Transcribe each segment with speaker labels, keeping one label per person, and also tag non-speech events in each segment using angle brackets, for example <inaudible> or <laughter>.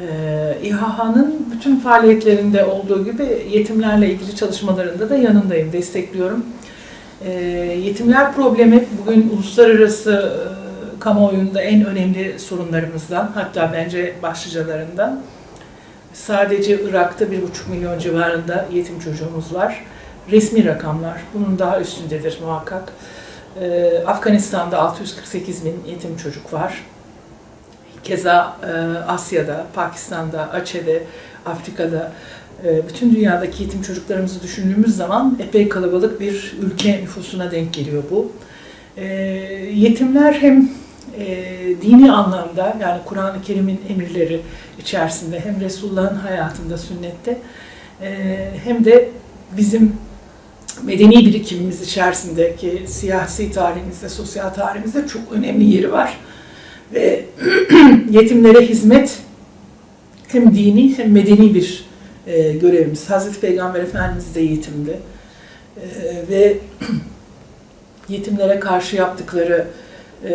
Speaker 1: Ee, İHA'nın bütün faaliyetlerinde olduğu gibi yetimlerle ilgili çalışmalarında da yanındayım, destekliyorum. Ee, yetimler problemi bugün uluslararası e, kamuoyunda en önemli sorunlarımızdan, hatta bence başlıcalarından. Sadece Irak'ta 1,5 milyon civarında yetim çocuğumuz var. Resmi rakamlar bunun daha üstündedir muhakkak. Ee, Afganistan'da 648 bin yetim çocuk var. Keza e, Asya'da, Pakistan'da, Açe'de, Afrika'da, e, bütün dünyadaki yetim çocuklarımızı düşündüğümüz zaman epey kalabalık bir ülke nüfusuna denk geliyor bu. E, yetimler hem e, dini anlamda yani Kur'an-ı Kerim'in emirleri içerisinde hem Resulullah'ın hayatında, sünnette e, hem de bizim medeni birikimimiz içerisindeki siyasi tarihimizde, sosyal tarihimizde çok önemli yeri var. Ve <clears throat> yetimlere hizmet hem dini hem medeni bir e, görevimiz. Hazreti Peygamber Efendimiz de yetimdi. E, ve <clears throat> yetimlere karşı yaptıkları e,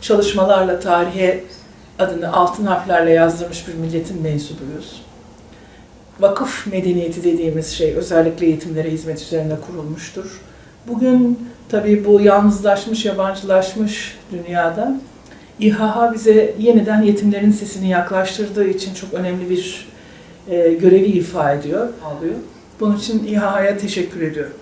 Speaker 1: çalışmalarla tarihe adını altın harflerle yazdırmış bir milletin mensubuyuz. Vakıf medeniyeti dediğimiz şey özellikle yetimlere hizmet üzerine kurulmuştur. Bugün tabii bu yalnızlaşmış, yabancılaşmış dünyada İHA bize yeniden yetimlerin sesini yaklaştırdığı için çok önemli bir e, görevi ifa ediyor, alıyor. Bunun için İHA'ya teşekkür ediyorum.